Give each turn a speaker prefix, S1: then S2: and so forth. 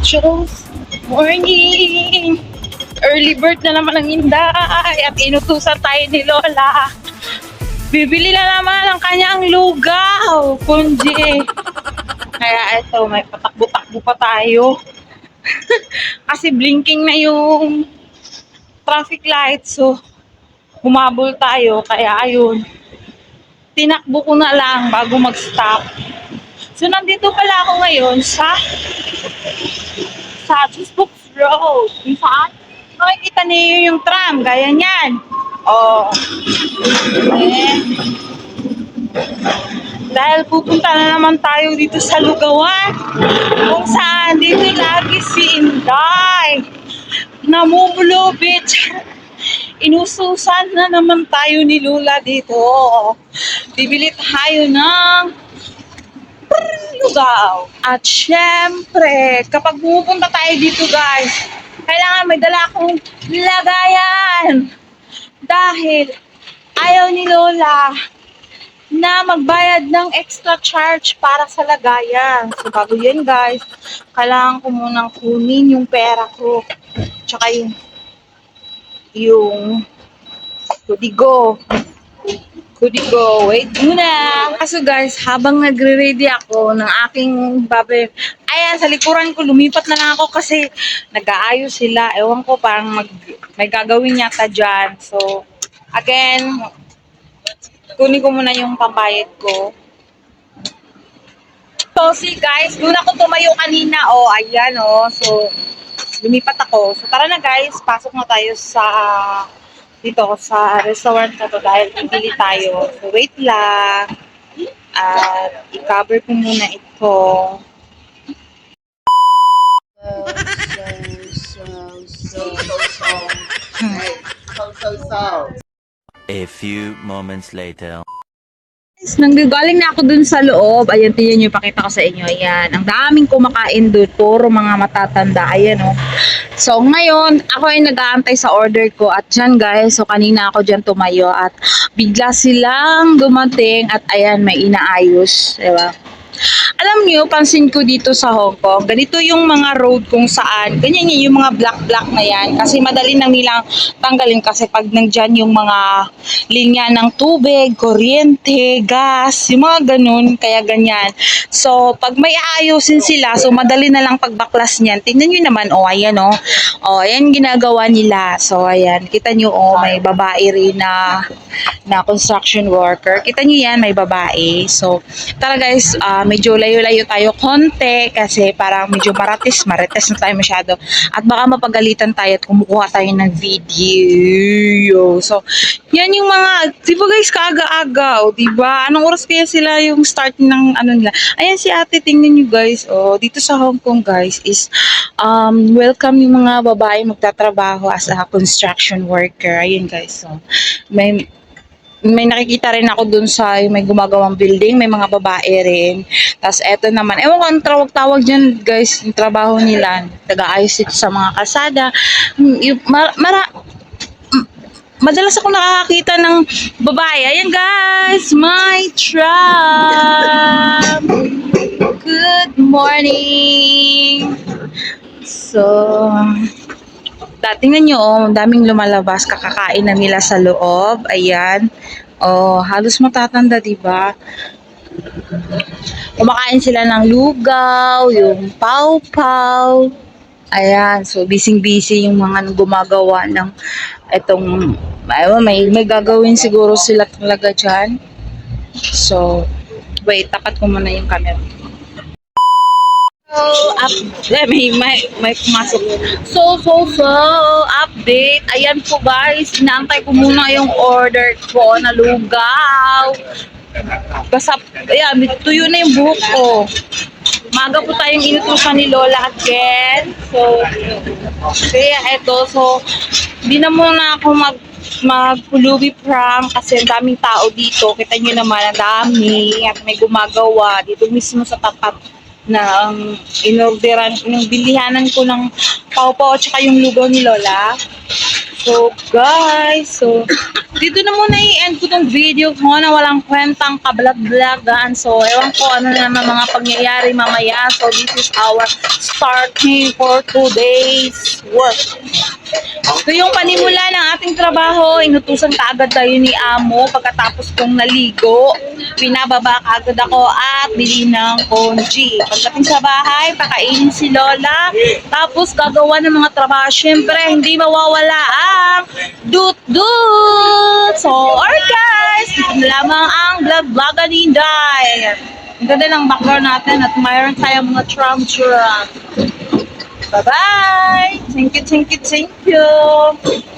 S1: Just morning! Early bird na naman ang Inday at inutusan tayo ni Lola. Bibili na naman ang kanyang lugaw, Punji. Kaya ito, may patakbo-takbo pa tayo. Kasi blinking na yung traffic light. So, humabol tayo. Kaya ayun, tinakbo ko na lang bago mag-stop. So, nandito pala ako ngayon sa sa Books Road. Kung saan makikita niyo yung tram. Gaya niyan. Oh. Eh. Dahil pupunta na naman tayo dito sa Lugawan. Kung saan dito lagi si Inday. Namumulubit. Inususan na naman tayo ni Lula dito. Bibili tayo ng lugaw. At syempre, kapag pumupunta tayo dito guys, kailangan may dala akong lagayan. Dahil ayaw ni Lola na magbayad ng extra charge para sa lagayan. So bago yan guys, kailangan ko munang kunin yung pera ko. Tsaka yung yung kudigo. Kudigo, wait muna. Kaso guys, habang nagre-ready ako ng aking babe, ayan, sa likuran ko, lumipat na lang ako kasi nag-aayos sila. Ewan ko, parang mag, may gagawin yata dyan. So, again, kunin ko muna yung pambayad ko. So, see guys, doon ako tumayo kanina. Oh, ayan oh. So, lumipat ako. So, tara na guys, pasok na tayo sa dito sa restaurant na to dahil bibili tayo. So, wait lang. At i-cover ko muna ito.
S2: so, so, so, so, so, so.
S3: A few moments later.
S1: Guys, nanggagaling na ako dun sa loob. Ayan, tingnan nyo, pakita ko sa inyo. Ayan, ang daming kumakain dun. Puro mga matatanda. Ayan, oh. So, ngayon, ako ay nag-aantay sa order ko. At dyan, guys, so kanina ako dyan tumayo. At bigla silang dumating. At ayan, may inaayos. Diba? Niyo, pansin ko dito sa Hong Kong, ganito yung mga road kung saan, ganyan yun, yung mga black-black na yan. Kasi madali nang nilang tanggalin kasi pag nandyan yung mga linya ng tubig, kuryente, gas, yung mga ganun, kaya ganyan. So, pag may aayusin sila, so madali na lang pagbaklas niyan. Tingnan nyo naman, oh, ayan, oh. Oh, ayan ginagawa nila. So, ayan, kita nyo, oh, may babae rin na, na construction worker. Kita nyo yan, may babae. So, tara guys, ah, medyo layo-layo tayo konti kasi parang medyo maratis, marites na tayo masyado. At baka mapagalitan tayo at kumukuha tayo ng video. So, yan yung mga, di ba guys, kaaga-aga, o, di ba? Anong oras kaya sila yung start ng ano nila? Ayan si ate, tingnan nyo guys, oh, dito sa Hong Kong guys is um, welcome yung mga babae magtatrabaho as a construction worker. Ayun guys, so, may may nakikita rin ako dun sa may gumagawang building, may mga babae rin. Tapos eto naman, ewan ko ang tawag-tawag dyan guys, yung trabaho nila. Taga-ayos ito sa mga kasada. Mm, Yung, mara, madalas ako nakakakita ng babae. Ayan guys, my tram. Good morning. So, dating na nyo, oh, daming lumalabas, kakakain na nila sa loob. Ayan. Oh, halos matatanda, di ba? Kumakain sila ng lugaw, yung pau-pau. Ayan, so busy-busy yung mga gumagawa ng itong, ayun, may, may gagawin siguro sila talaga dyan. So, wait, tapat ko muna yung camera. Up, eh, may, may, may pumasok. So, so, so, update. Ayan po guys, inaantay ko muna yung order ko na lugaw. Basta, ayan, tuyo na yung buhok ko. Maga po tayong inutusan ni Lola again. So, kaya eto, so, hindi na muna ako mag magpulubi prank kasi ang daming tao dito. Kita nyo naman, ang dami at may gumagawa dito mismo sa tapat ng inorderan, ng bilihanan ko ng pau-pau at saka yung lugaw ni Lola. So, So, guys, so, dito na muna i-end ko tong video ko na walang kwentang kablag-blagan. So, ewan ko ano na naman mga pangyayari mamaya. So, this is our starting for today's work. Ito yung panimula ng trabaho. Inutusan kaagad tayo ni Amo pagkatapos kong naligo. Pinababa kaagad ako at bili ng konji. Pagdating sa bahay, pakainin si Lola. Tapos gagawa ng mga trabaho. Siyempre, hindi mawawala ang dut-dut. So, alright guys, ito lamang ang vlog-vloga ni Day. Ang ganda ng background natin at mayroon tayong mga tram-tram. Bye-bye! Thank you, thank you, thank you!